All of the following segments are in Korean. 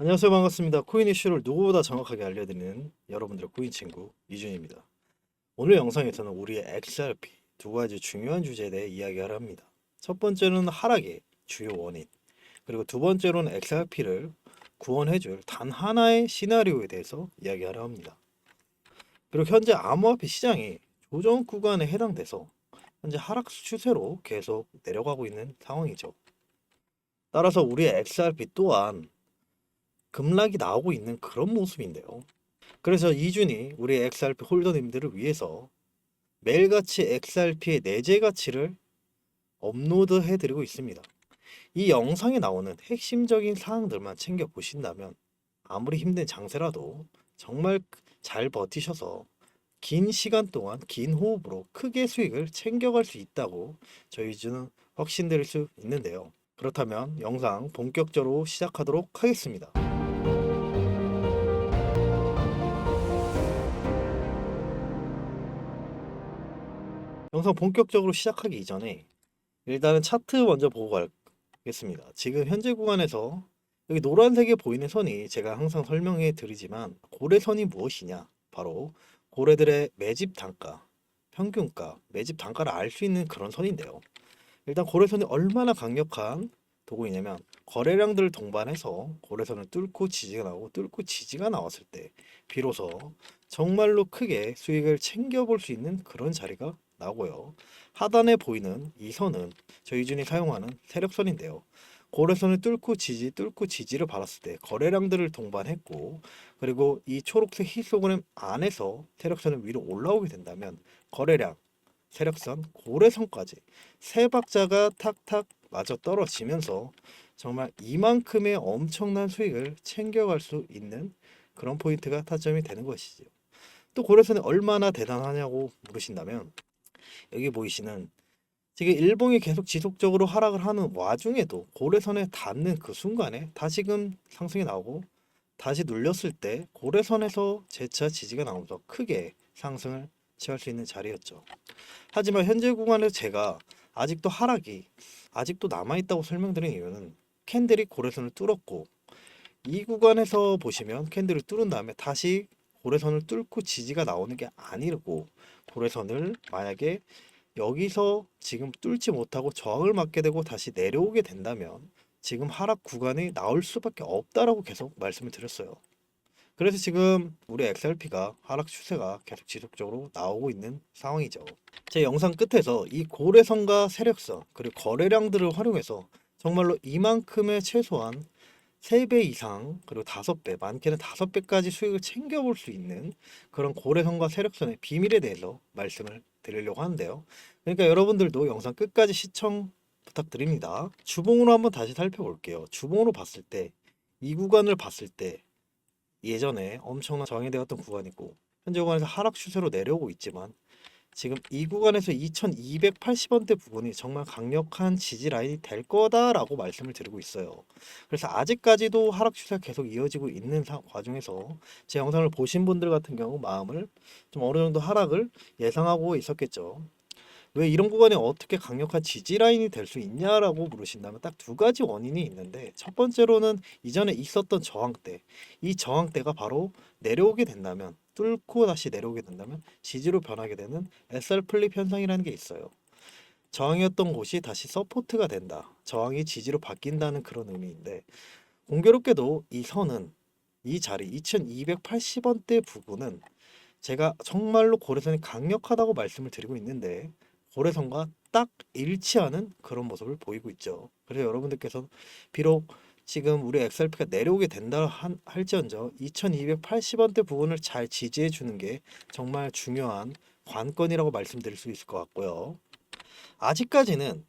안녕하세요 반갑습니다. 코인 이슈를 누구보다 정확하게 알려드리는 여러분들의 코인 친구 이준입니다. 오늘 영상에서는 우리의 XRP 두 가지 중요한 주제에 대해 이야기를 합니다. 첫 번째는 하락의 주요 원인 그리고 두 번째로는 XRP를 구원해줄 단 하나의 시나리오에 대해서 이야기하려 합니다. 그리고 현재 암호화폐 시장이 조정 구간에 해당돼서 현재 하락 추세로 계속 내려가고 있는 상황이죠. 따라서 우리의 XRP 또한 급락이 나오고 있는 그런 모습인데요. 그래서 이준이 우리 XRP 홀더님들을 위해서 매일같이 XRP의 내재 가치를 업로드 해드리고 있습니다. 이 영상에 나오는 핵심적인 사항들만 챙겨 보신다면 아무리 힘든 장세라도 정말 잘 버티셔서 긴 시간 동안 긴 호흡으로 크게 수익을 챙겨갈 수 있다고 저희 이준은 확신드릴 수 있는데요. 그렇다면 영상 본격적으로 시작하도록 하겠습니다. 영상 본격적으로 시작하기 이전에 일단은 차트 먼저 보고 가겠습니다. 지금 현재 구간에서 여기 노란색에 보이는 선이 제가 항상 설명해 드리지만 고래선이 무엇이냐? 바로 고래들의 매집 단가, 평균가, 매집 단가를 알 수 있는 그런 선인데요. 일단 고래선이 얼마나 강력한 도구이냐면 거래량들을 동반해서 고래선을 뚫고 지지가 나오고 뚫고 지지가 나왔을 때 비로소 정말로 크게 수익을 챙겨볼 수 있는 그런 자리가 나고요. 하단에 보이는 이 선은 저희 준이 사용하는 세력선인데요. 고래선을 뚫고 지지, 뚫고 지지를 받았을 때 거래량들을 동반했고 그리고 이 초록색 히스토그램 안에서 세력선을 위로 올라오게 된다면 거래량, 세력선, 고래선까지 세 박자가 탁탁 맞아 떨어지면서 정말 이만큼의 엄청난 수익을 챙겨갈 수 있는 그런 포인트가 타점이 되는 것이죠. 또 고래선이 얼마나 대단하냐고 물으신다면 여기 보이시는 지금 일봉이 계속 지속적으로 하락을 하는 와중에도 고래선에 닿는 그 순간에 다시금 상승이 나오고 다시 눌렸을 때 고래선에서 재차 지지가 나오면서 크게 상승을 취할 수 있는 자리였죠. 하지만 현재 구간에서 제가 아직도 하락이 아직도 남아있다고 설명드린 이유는 캔들이 고래선을 뚫었고 이 구간에서 보시면 캔들을 뚫은 다음에 다시 고래선을 뚫고 지지가 나오는 게 아니고 고래선을 만약에 여기서 지금 뚫지 못하고 저항을 맞게 되고 다시 내려오게 된다면 지금 하락 구간이 나올 수밖에 없다라고 계속 말씀을 드렸어요. 그래서 지금 우리 XRP가 하락 추세가 계속 지속적으로 나오고 있는 상황이죠. 제 영상 끝에서 이 고래선과 세력선 그리고 거래량들을 활용해서 정말로 이만큼의 최소한 3배 이상 그리고 5배 많게는 5배까지 수익을 챙겨볼 수 있는 그런 고래선과 세력선의 비밀에 대해서 말씀을 드리려고 하는데요. 그러니까 여러분들도 영상 끝까지 시청 부탁드립니다. 주봉으로 한번 다시 살펴볼게요. 주봉으로 봤을 때 이 구간을 봤을 때 예전에 엄청난 저항이 되었던 구간이고 현재 구간에서 하락 추세로 내려오고 있지만 지금 이 구간에서 2280원대 부분이 정말 강력한 지지 라인이 될 거다라고 말씀을 드리고 있어요. 그래서 아직까지도 하락 추세가 계속 이어지고 있는 사- 과정에서 제 영상을 보신 분들 같은 경우 마음을 좀 어느 정도 하락을 예상하고 있었겠죠. 왜 이런 구간에 어떻게 강력한 지지 라인이 될 수 있냐라고 물으신다면 딱 두 가지 원인이 있는데 첫 번째로는 이전에 있었던 저항대 이 저항대가 바로 내려오게 된다면 뚫고 다시 내려오게 된다면 지지로 변하게 되는 SR 플립 현상이라는 게 있어요. 저항이었던 곳이 다시 서포트가 된다. 저항이 지지로 바뀐다는 그런 의미인데 공교롭게도 이 선은 이 자리 2280원대 부분은 제가 정말로 고래선이 강력하다고 말씀을 드리고 있는데 고래선과 딱 일치하는 그런 모습을 보이고 있죠. 그래서 여러분들께서 비록 지금 우리 XRP가 내려오게 된다 한- 할지언정 2280원대 부분을 잘 지지해 주는 게 정말 중요한 관건이라고 말씀드릴 수 있을 것 같고요. 아직까지는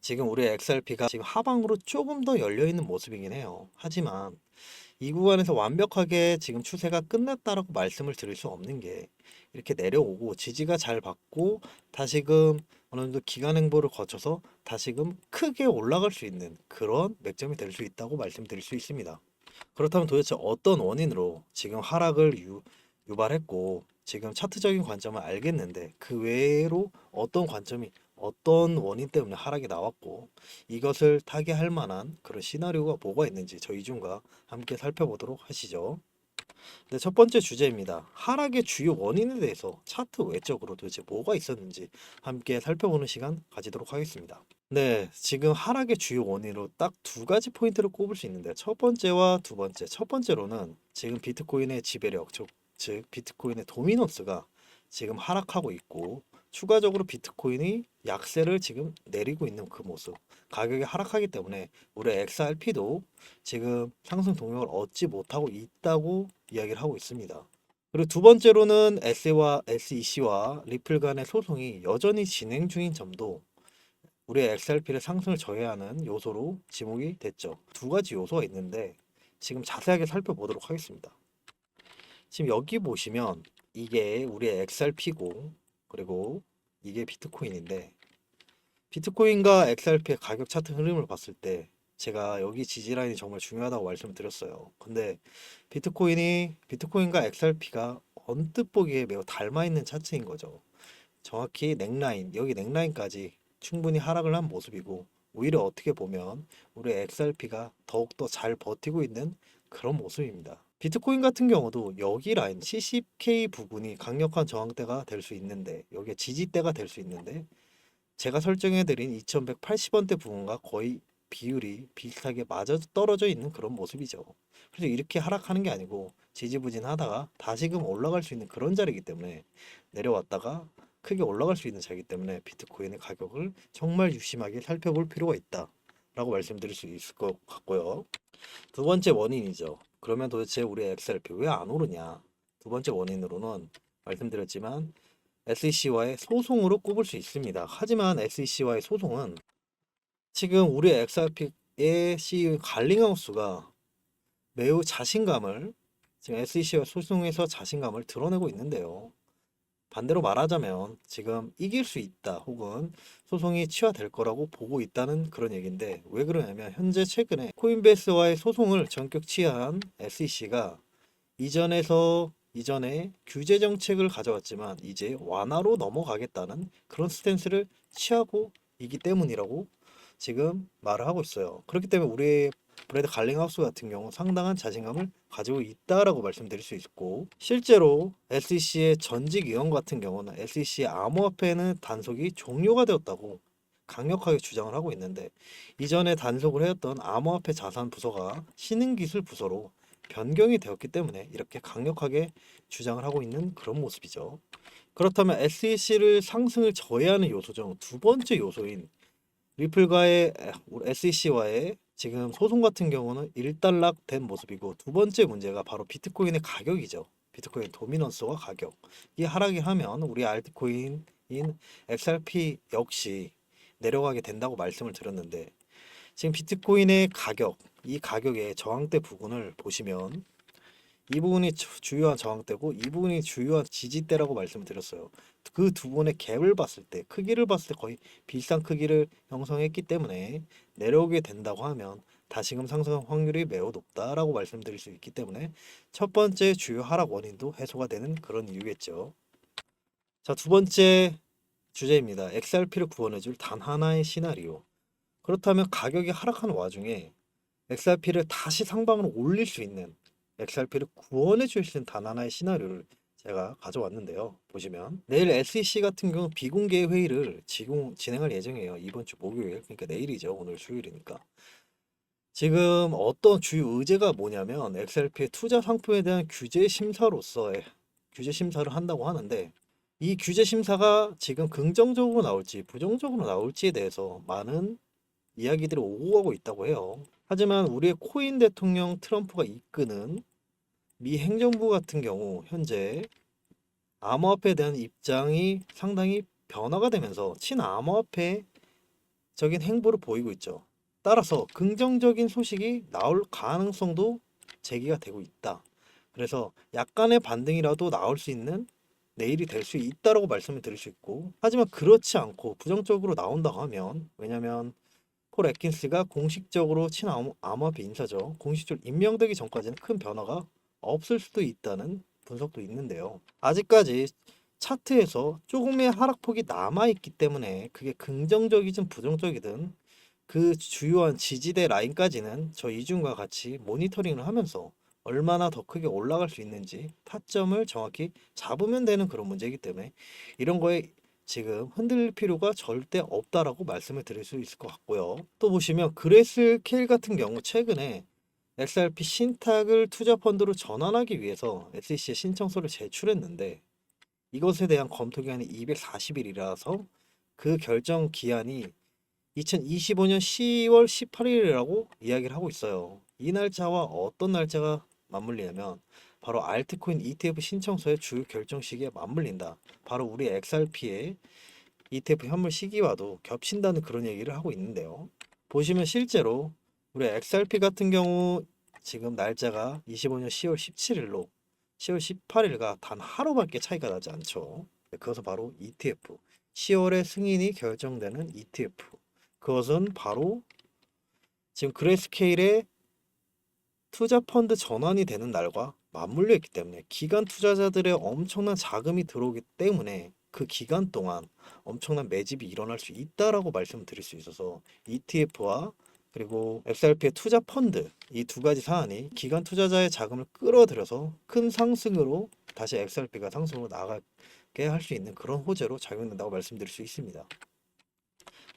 지금 우리 XRP가 지금 하방으로 조금 더 열려 있는 모습이긴 해요. 하지만 이 구간에서 완벽하게 지금 추세가 끝났다라고 말씀을 드릴 수 없는 게 이렇게 내려오고 지지가 잘 받고 다시금 어느 정도 기간 행보를 거쳐서 다시금 크게 올라갈 수 있는 그런 맥점이 될 수 있다고 말씀드릴 수 있습니다. 그렇다면 도대체 어떤 원인으로 지금 하락을 유, 유발했고 지금 차트적인 관점을 알겠는데 그 외로 어떤 관점이 어떤 원인 때문에 하락이 나왔고 이것을 타개할 만한 그런 시나리오가 뭐가 있는지 저희 중과 함께 살펴보도록 하시죠. 네, 첫 번째 주제입니다. 하락의 주요 원인에 대해서 차트 외적으로 도대체 뭐가 있었는지 함께 살펴보는 시간 가지도록 하겠습니다. 네, 지금 하락의 주요 원인으로 딱 두 가지 포인트를 꼽을 수 있는데 첫 번째와 두 번째. 첫 번째로는 지금 비트코인의 지배력, 즉, 즉 비트코인의 도미넌스가 지금 하락하고 있고 추가적으로 비트코인이 약세를 지금 내리고 있는 그 모습. 가격이 하락하기 때문에 우리 XRP도 지금 상승 동력을 얻지 못하고 있다고 이야기를 하고 있습니다. 그리고 두 번째로는 SE와 SEC와 리플 간의 소송이 여전히 진행 중인 점도 우리의 XRP를 상승을 저해하는 요소로 지목이 됐죠. 두 가지 요소가 있는데 지금 자세하게 살펴보도록 하겠습니다. 지금 여기 보시면 이게 우리의 XRP고 그리고 이게 비트코인인데 비트코인과 XRP의 가격 차트 흐름을 봤을 때 제가 여기 지지라인이 정말 중요하다고 말씀을 드렸어요. 근데 비트코인이 비트코인과 XRP가 언뜻 보기에 매우 닮아 있는 차트인 거죠. 정확히 넥라인, 여기 넥라인까지 충분히 하락을 한 모습이고 오히려 어떻게 보면 우리 XRP가 더욱더 잘 버티고 있는 그런 모습입니다. 비트코인 같은 경우도 여기 라인 70K 부분이 강력한 저항대가 될 수 있는데 여기에 지지대가 될 수 있는데 제가 설정해드린 2180원대 부분과 거의 비율이 비슷하게 맞아 떨어져 있는 그런 모습이죠. 그래서 이렇게 하락하는 게 아니고 지지부진하다가 다시금 올라갈 수 있는 그런 자리이기 때문에 내려왔다가 크게 올라갈 수 있는 자리이기 때문에 비트코인의 가격을 정말 유심하게 살펴볼 필요가 있다 라고 말씀드릴 수 있을 것 같고요. 두 번째 원인이죠. 그러면 도대체 우리 XRP 왜안 오르냐? 두 번째 원인으로는 말씀드렸지만 SEC와의 소송으로 꼽을 수 있습니다. 하지만 SEC와의 소송은 지금 우리 XRP의 CEO 갈링하우스가 매우 자신감을 지금 SEC와 소송에서 자신감을 드러내고 있는데요. 반대로 말하자면 지금 이길 수 있다 혹은 소송이 취하될 거라고 보고 있다는 그런 얘기인데 왜 그러냐면 현재 최근에 코인베이스와의 소송을 전격 취하한 SEC가 이전에서 이전에 규제 정책을 가져왔지만 이제 완화로 넘어가겠다는 그런 스탠스를 취하고 있기 때문이라고 지금 말을 하고 있어요. 그렇기 때문에 우리 브래드 갈링하우스 같은 경우 상당한 자신감을 가지고 있다라고 말씀드릴 수 있고 실제로 SEC의 전직 위원 같은 경우는 SEC의 암호화폐는 단속이 종료가 되었다고 강력하게 주장을 하고 있는데 이전에 단속을 해왔던 암호화폐 자산 부서가 신흥기술 부서로 변경이 되었기 때문에 이렇게 강력하게 주장을 하고 있는 그런 모습이죠. 그렇다면 SEC를 상승을 저해하는 요소 중 두 번째 요소인 리플과의 SEC와의 지금 소송 같은 경우는 일단락된 모습이고 두 번째 문제가 바로 비트코인의 가격이죠. 비트코인 도미넌스와 가격. 이 하락이 하면 우리 알트코인인 XRP 역시 내려가게 된다고 말씀을 드렸는데 지금 비트코인의 가격, 이 가격의 저항대 부분을 보시면 이 부분이 주- 주요한 저항대고 이 부분이 주요한 지지대라고 말씀을 드렸어요. 그두 분의 갭을 봤을 때 크기를 봤을 때 거의 비슷한 크기를 형성했기 때문에 내려오게 된다고 하면 다시금 상승 확률이 매우 높다라고 말씀드릴 수 있기 때문에 첫 번째 주요 하락 원인도 해소가 되는 그런 이유겠죠. 자, 두 번째 주제입니다. XRP를 구원해줄 단 하나의 시나리오. 그렇다면 가격이 하락하는 와중에 XRP를 다시 상방으로 올릴 수 있는 XRP를 구원해 줄수 있는 단 하나의 시나리오를 제가 가져왔는데요. 보시면 내일 SEC 같은 경우 비공개 회의를 지금 진행할 예정이에요. 이번 주 목요일, 그러니까 내일이죠. 오늘 수요일이니까. 지금 어떤 주요 의제가 뭐냐면 XRP의 투자 상품에 대한 규제 심사로서의 규제 심사를 한다고 하는데 이 규제 심사가 지금 긍정적으로 나올지 부정적으로 나올지에 대해서 많은 이야기들이 오고 가고 있다고 해요. 하지만 우리의 코인 대통령 트럼프가 이끄는 미 행정부 같은 경우 현재 암호화폐에 대한 입장이 상당히 변화가 되면서 친암호화폐 적인 행보를 보이고 있죠. 따라서 긍정적인 소식이 나올 가능성도 제기가 되고 있다. 그래서 약간의 반등이라도 나올 수 있는 내일이 될 수 있다라고 말씀을 드릴 수 있고 하지만 그렇지 않고 부정적으로 나온다고 하면 왜냐면 폴 애킨스가 공식적으로 친암호화폐 인사죠. 공식적으로 임명되기 전까지는 큰 변화가 없을 수도 있다는 분석도 있는데요. 아직까지 차트에서 조금의 하락폭이 남아있기 때문에 그게 긍정적이든 부정적이든 그 주요한 지지대 라인까지는 저 이중과 같이 모니터링을 하면서 얼마나 더 크게 올라갈 수 있는지 타점을 정확히 잡으면 되는 그런 문제이기 때문에 이런 거에 지금 흔들릴 필요가 절대 없다라고 말씀을 드릴 수 있을 것 같고요. 또 보시면 그레스 케일 같은 경우 최근에 XRP 신탁을 투자 펀드로 전환하기 위해서 SEC에 신청서를 제출했는데 이것에 대한 검토 기간이 240일이라서 그 결정 기한이 2025년 10월 18일이라고 이야기를 하고 있어요. 이 날짜와 어떤 날짜가 맞물리냐면 바로 알트코인 ETF 신청서의 주 결정 시기에 맞물린다. 바로 우리 XRP의 ETF 현물 시기와도 겹친다는 그런 얘기를 하고 있는데요. 보시면 실제로 우리 XRP 같은 경우 지금 날짜가 25년 10월 17일로 10월 18일과 단 하루밖에 차이가 나지 않죠. 그것은 바로 ETF. 10월에 승인이 결정되는 ETF. 그것은 바로 지금 그레스케일의 투자 펀드 전환이 되는 날과 맞물려 있기 때문에 기관 투자자들의 엄청난 자금이 들어오기 때문에 그 기간 동안 엄청난 매집이 일어날 수 있다라고 말씀드릴 수 있어서 ETF와 그리고 XRP의 투자 펀드 이 두 가지 사안이 기관 투자자의 자금을 끌어들여서 큰 상승으로 다시 XRP가 상승으로 나가게 할 수 있는 그런 호재로 작용된다고 말씀드릴 수 있습니다.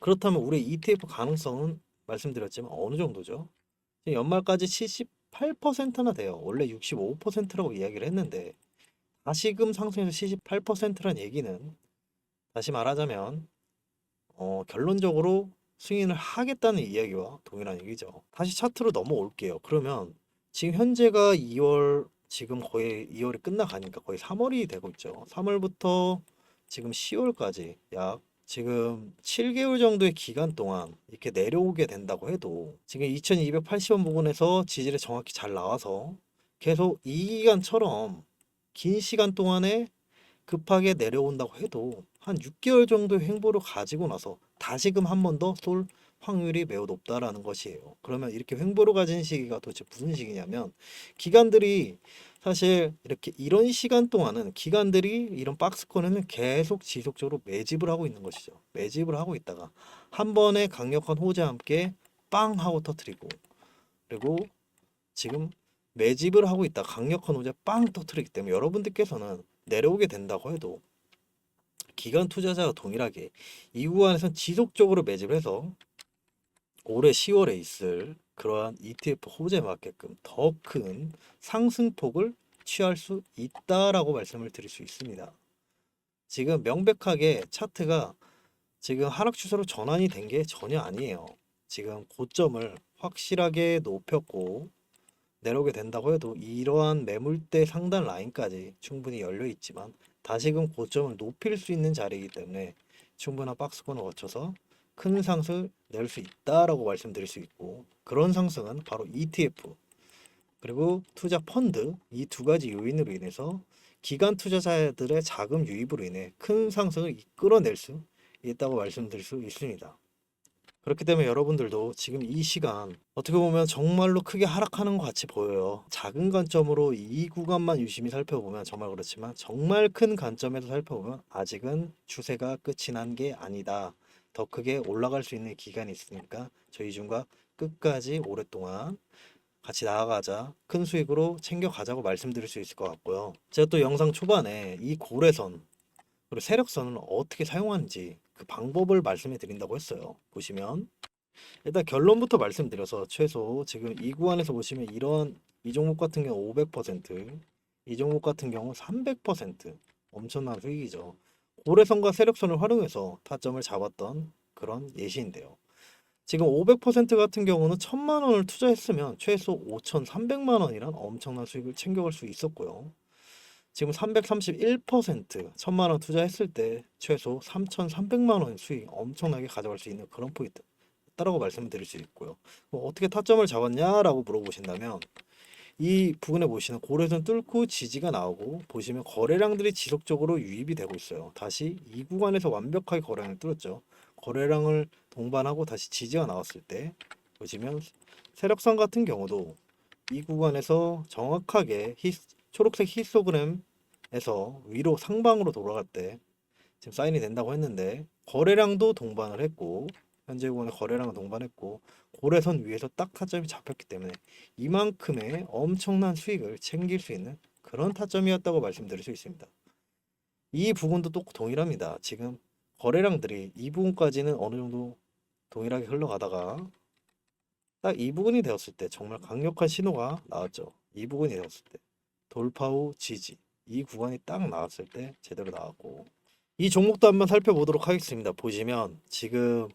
그렇다면 우리 ETF 가능성은 말씀드렸지만 어느 정도죠? 연말까지 78%나 돼요. 원래 65%라고 이야기를 했는데 다시금 상승해서 78%란 얘기는 다시 말하자면 어, 결론적으로 승인을 하겠다는 이야기와 동일한 얘기죠. 다시 차트로 넘어올게요. 그러면 지금 현재가 2월 지금 거의 2월이 끝나가니까 거의 3월이 되고 있죠. 3월부터 지금 10월까지 약 지금 7개월 정도의 기간 동안 이렇게 내려오게 된다고 해도 지금 2280원 부근에서 지지를 정확히 잘 나와서 계속 이 기간처럼 긴 시간 동안에 급하게 내려온다고 해도 한 6개월 정도의 횡보를 가지고 나서 다시금 한 번 더 쏠 확률이 매우 높다라는 것이에요. 그러면 이렇게 횡보를 가진 시기가 도대체 무슨 시기냐면 기관들이 사실 이렇게 이런 시간 동안은 기관들이 이런 박스권에는 계속 지속적으로 매집을 하고 있는 것이죠. 매집을 하고 있다가 한 번의 강력한 호재와 함께 빵 하고 터트리고 그리고 지금 매집을 하고 있다 강력한 호재 빵 터트리기 때문에 여러분들께서는 내려오게 된다고 해도 기관 투자자와 동일하게 이 구간에선 지속적으로 매집을 해서 올해 10월에 있을 그러한 ETF 호재에 맞게끔 더 큰 상승폭을 취할 수 있다라고 말씀을 드릴 수 있습니다. 지금 명백하게 차트가 지금 하락 추세로 전환이 된 게 전혀 아니에요. 지금 고점을 확실하게 높였고 내려오게 된다고 해도 이러한 매물대 상단 라인까지 충분히 열려 있지만 다시금 고점을 높일 수 있는 자리이기 때문에 충분한 박스권을 거쳐서 큰 상승을 낼 수 있다라고 말씀드릴 수 있고 그런 상승은 바로 ETF 그리고 투자 펀드 이 두 가지 요인으로 인해서 기관 투자자들의 자금 유입으로 인해 큰 상승을 이끌어낼 수 있다고 말씀드릴 수 있습니다. 그렇기 때문에 여러분들도 지금 이 시간 어떻게 보면 정말로 크게 하락하는 것 같이 보여요. 작은 관점으로 이 구간만 유심히 살펴보면 정말 그렇지만 정말 큰 관점에서 살펴보면 아직은 추세가 끝이 난 게 아니다. 더 크게 올라갈 수 있는 기간이 있으니까 저희 중과 끝까지 오랫동안 같이 나아가자 큰 수익으로 챙겨가자고 말씀드릴 수 있을 것 같고요. 제가 또 영상 초반에 이 고래선 그리고 세력선을 어떻게 사용하는지 그 방법을 말씀해 드린다고 했어요. 보시면 일단 결론부터 말씀드려서 최소 지금 이 구간에서 보시면 이런 이 종목 같은 경우 500%, 이 종목 같은 경우 300% 엄청난 수익이죠. 고래선과 세력선을 활용해서 타점을 잡았던 그런 예시인데요. 지금 500% 같은 경우는 1000만 원을 투자했으면 최소 5,300만 원이란 엄청난 수익을 챙겨갈 수 있었고요. 지금 331% 1000만 원 투자했을 때 최소 3,300만 원 수익 엄청나게 가져갈 수 있는 그런 포인트다라고 말씀드릴 수 있고요. 뭐 어떻게 타점을 잡았냐라고 물어보신다면 이 부분에 보시는 고래선 뚫고 지지가 나오고 보시면 거래량들이 지속적으로 유입이 되고 있어요. 다시 이 구간에서 완벽하게 거래량을 뚫었죠. 거래량을 동반하고 다시 지지가 나왔을 때 보시면 세력선 같은 경우도 이 구간에서 정확하게 히, 초록색 히스토그램 에서 위로 상방으로 돌아갈 때 지금 사인이 된다고 했는데 거래량도 동반을 했고 현재 구간의 거래량을 동반했고 고래선 위에서 딱 타점이 잡혔기 때문에 이만큼의 엄청난 수익을 챙길 수 있는 그런 타점이었다고 말씀드릴 수 있습니다. 이 부분도 또 동일합니다. 지금 거래량들이 이 부분까지는 어느 정도 동일하게 흘러가다가 딱 이 부분이 되었을 때 정말 강력한 신호가 나왔죠. 이 부분이 되었을 때 돌파 후 지지 이 구간이 딱 나왔을 때 제대로 나왔고 이 종목도 한번 살펴보도록 하겠습니다. 보시면 지금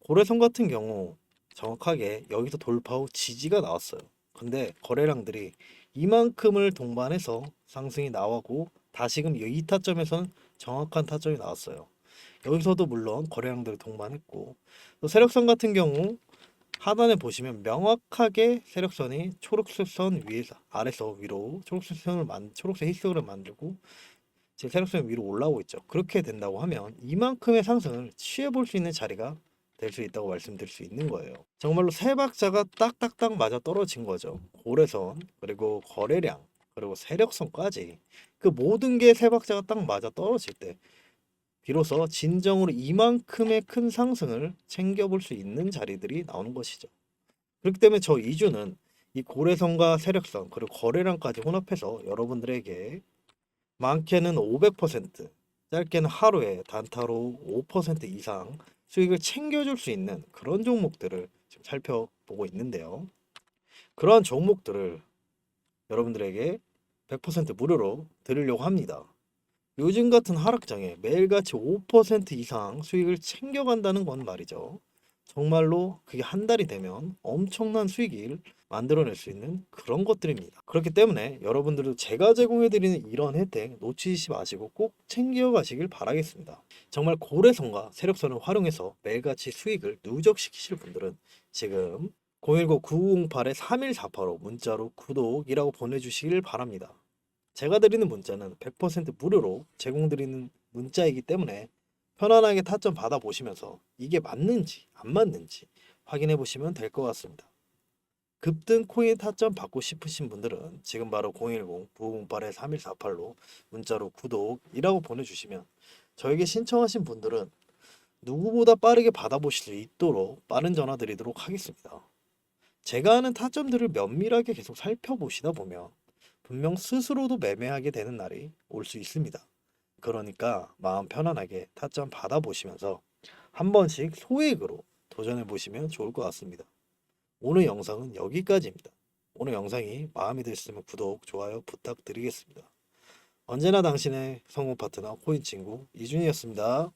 고래선 같은 경우 정확하게 여기서 돌파 후 지지가 나왔어요. 근데 거래량들이 이만큼을 동반해서 상승이 나오고 다시금 이 타점에서는 정확한 타점이 나왔어요. 여기서도 물론 거래량들을 동반했고 또 세력선 같은 경우 하단에 보시면 명확하게 세력선이 초록색 선 위에서 아래서 위로 초록색 선을 만 초록색 히스그를 만들고 지금 세력선 위로 올라오고 있죠. 그렇게 된다고 하면 이만큼의 상승을 취해 볼 수 있는 자리가 될 수 있다고 말씀드릴 수 있는 거예요. 정말로 세 박자가 딱딱딱 맞아 떨어진 거죠. 고래선 그리고 거래량 그리고 세력선까지 그 모든 게 세 박자가 딱 맞아 떨어질 때 비로소 진정으로 이만큼의 큰 상승을 챙겨볼 수 있는 자리들이 나오는 것이죠. 그렇기 때문에 저 2주는 이 고래선과 세력선 그리고 거래량까지 혼합해서 여러분들에게 많게는 500% 짧게는 하루에 단타로 5% 이상 수익을 챙겨줄 수 있는 그런 종목들을 지금 살펴보고 있는데요. 그러한 종목들을 여러분들에게 100% 무료로 드리려고 합니다. 요즘 같은 하락장에 매일같이 5% 이상 수익을 챙겨간다는 건 말이죠. 정말로 그게 한 달이 되면 엄청난 수익을 만들어낼 수 있는 그런 것들입니다. 그렇기 때문에 여러분들도 제가 제공해드리는 이런 혜택 놓치지 마시고 꼭 챙겨가시길 바라겠습니다. 정말 고래선과 세력선을 활용해서 매일같이 수익을 누적시키실 분들은 지금 010-9908-3148로 문자로 구독이라고 보내주시길 바랍니다. 제가 드리는 문자는 100% 무료로 제공드리는 문자이기 때문에 편안하게 타점 받아보시면서 이게 맞는지 안 맞는지 확인해 보시면 될 것 같습니다. 급등 코인 타점 받고 싶으신 분들은 지금 바로 010-9908-3148로 문자로 구독이라고 보내주시면 저에게 신청하신 분들은 누구보다 빠르게 받아보실 수 있도록 빠른 전화 드리도록 하겠습니다. 제가 하는 타점들을 면밀하게 계속 살펴보시다 보면 분명 스스로도 매매하게 되는 날이 올 수 있습니다. 그러니까 마음 편안하게 타점 받아보시면서 한 번씩 소액으로 도전해 보시면 좋을 것 같습니다. 오늘 영상은 여기까지입니다. 오늘 영상이 마음에 드셨으면 구독, 좋아요 부탁드리겠습니다. 언제나 당신의 성공 파트너 코인 친구 이준이었습니다.